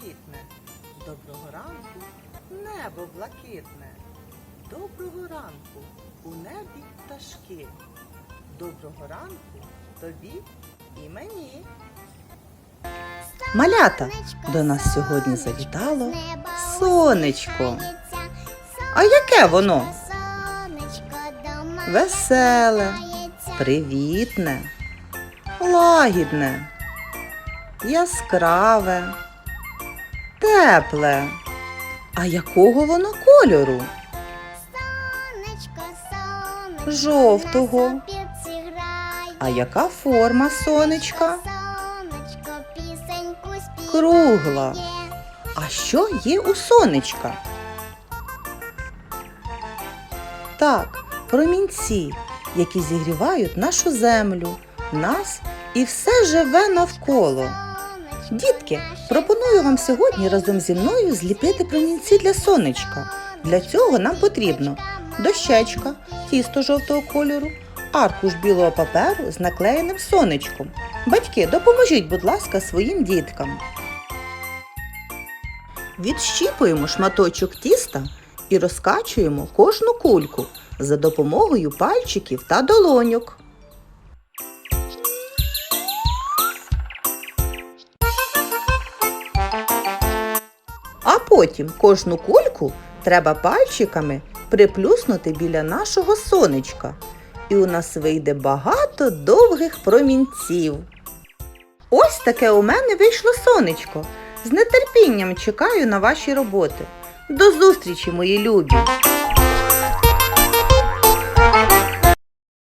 привітне, доброго ранку небо блакитне. Доброго ранку у небі пташки. Доброго ранку тобі і мені. Малята до нас сьогодні завітало сонечко. А яке воно? Веселе, привітне, лагідне, яскраве тепле. А якого воно кольору? Жовтого. А яка форма сонечка? Сонечко, пісеньку. Кругла. А що є у сонечка? Так, промінці, які зігрівають нашу землю, нас і все живе навколо. Дітки, пропоную вам сьогодні разом зі мною зліпити промінці для сонечка. Для цього нам потрібно дощечка, тісто жовтого кольору, аркуш білого паперу з наклеєним сонечком. Батьки, допоможіть, будь ласка, своїм діткам. Відщіпуємо шматочок тіста і розкачуємо кожну кульку за допомогою пальчиків та долоньок. Потім кожну кульку треба пальчиками приплюснути біля нашого сонечка. І у нас вийде багато довгих промінців. Ось таке у мене вийшло сонечко. З нетерпінням чекаю на ваші роботи. До зустрічі, мої любі!